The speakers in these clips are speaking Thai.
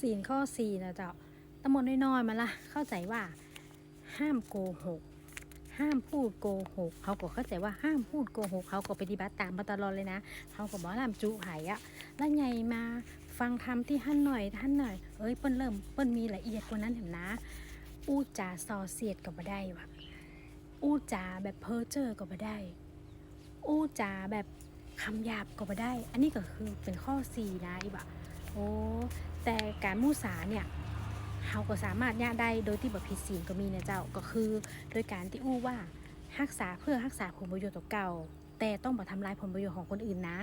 ศีลข้อสี่นะเจ้าตำมดน้อยๆมาละเข้าใจว่า ห้ามโกหก ห้ามพูดโกหกเขาก็เข้าใจว่าห้ามพูดโกหกเขาก็ปฏิบัติตามมาตลอดเลยนะเขาก็บอกห้ามจุไห่อะแล้วไงมาฟังธรรมที่ท่านหน่อยท่านหน่อยเอ้ยเปิ้นเริ่มเปิ้นมีละเอียดกว่านั้นเห็นนะอู้จาซอเสียดก็บ่ได้วะอู้จาแบบเพ้อเจ้อก็บ่ได้ อู้จาแบบคำหยาบก็บ่ได้ อันนี้ก็คือเป็นข้อสี่นะอีบะ โอ้แต่การมุสาเนี่ยเราก็สามารถย่าได้โดยที่แบบผิดศีลก็มีนะเจ้าก็คือ โดยการที่อู้ว่ารักษาเพื่อรักษาผลประโยชน์ต่อเก่า แต่ต้องบ่ทำลายผลประโยชน์ของคนอื่นนะ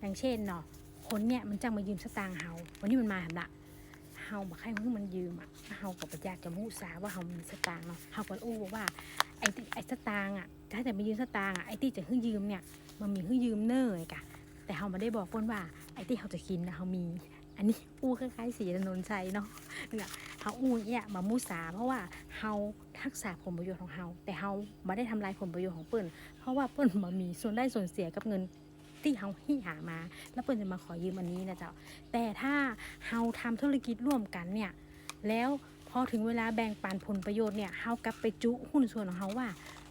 อย่างเช่นเนาะคนเนี่ยมันจังมายืมสตางค์เฮาวันนี้มันมาหำละเฮาบอกให้มันยืมอะเฮาก็บ่อยากจะมุสาว่าเฮามีสตางค์เนาะเฮาก็อู้ว่าไอ้ไอ้สตางค์อะถ้าแต่มายืมสตางค์อะไอ้ที่จะให้ยืมเนี่ยมันมีให้ยืมเน้อยกะ แต่เฮาไม่ได้บอกเพิ่นว่าไอ้ที่เฮาจะกินนะเฮามี อันนี้อู้คล้ายๆสีถนนชัยเนาะเนี่ยเฮาอู้เนี่ยมามุสาเพราะว่าเฮารักษาผลประโยชน์ของเฮาแต่เฮาไม่ได้ทำลายผลประโยชน์ของเปิ้นเพราะว่าเปิ้นบ่มีส่วนได้ส่วนเสียกับเงินที่เฮาให้หามา แล้วเปิ้นจะมาขอยืมอันนี้นะเจ้าแต่ถ้าเฮาทำธุรกิจร่วมกันเนี่ยแล้วพอถึงเวลาแบ่งปันผลประโยชน์เนี่ยเฮากลับไปจุหุ้นส่วนของเฮาว่า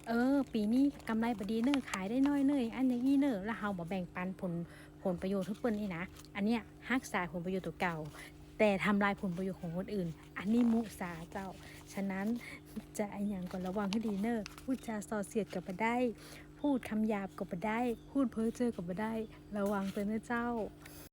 เออ ปีนี้กำไรบดีเนอขายได้น้อยเนยอันอย่างนี้เนอแล้วเฮาบ่แบ่งปันผลผลประโยชน์ทุกเปิ้นนี่นะ อันเนี้ยฮักษาผลประโยชน์ตัวเก่า แต่ทำลายผลประโยชน์ของคนอื่น อันนี้มุสาเจ้า ฉะนั้นจะอันอย่างก่อนระวังให้ดีเนอพูดจาส่อเสียดกับบ่ได้ พูดคำหยาบกับบ่ได้ พูดเพ้อเจ้อกับบ่ได้ ระวังเตือนนะเจ้า